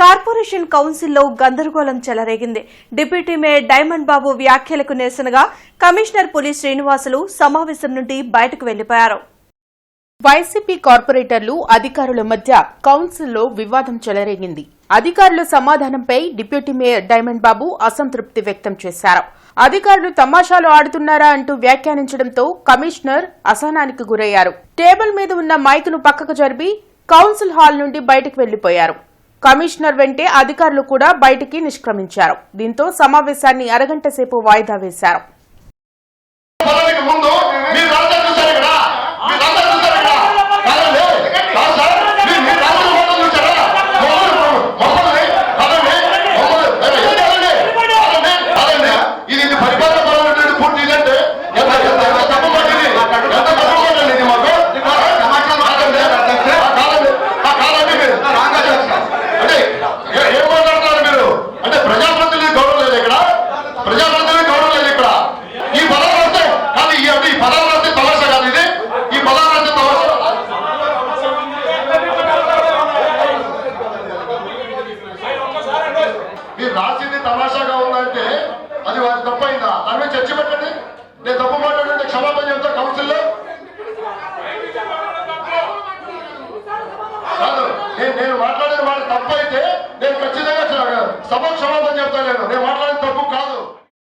Corporation కౌన్సిల్లో గందరగోళం చెలరేగింది. డిప్యూటీ మేయర్ డైమండ్ బాబు వ్యాఖ్యలకు నిరసనగా కమిషనర్ పులి శ్రీనివాసులు సమావేశం నుండి బయటకు వెళ్ళిపోయారు. వైసీపీ కార్పొరేటర్లు అధికారుల మధ్య కౌన్సిల్లో వివాదం చెలరేగింది. అధికారుల సమాధానంపై డిప్యూటీ మేయర్ డైమండ్ బాబు అసంతృప్తి వ్యక్తం చేశారు. అధికారులు తమాషాలు ఆడుతున్నారా అంటూ వ్యాఖ్యానించడంతో కమిషనర్ అసహనానికి గురయ్యారు. టేబుల్ మీద ఉన్న మైకును పక్కకు జరిపి కౌన్సిల్ హాల్ నుండి బయటకు వెళ్ళిపోయారు. కమిషనర్ వెంటే అధికారులు కూడా బయటికి నిష్క్రమించారు. దీంతో సమావేశాన్ని అరగంట సేపు వాయిదా వేశారు. రాసింది తమాషాగా ఉందంటే అది వారి తప్పైందా? దాని మీద చర్చ పెట్టండి. నేను తప్పు మాట్లాడుతుంటే క్షమాపణ చెప్తా కౌన్సిల్లో కాదు నేను నేను మాట్లాడిన మాట తప్పు అయితే నేను ఖచ్చితంగా సభ క్షమాపణ చెప్తాను నేను. నేను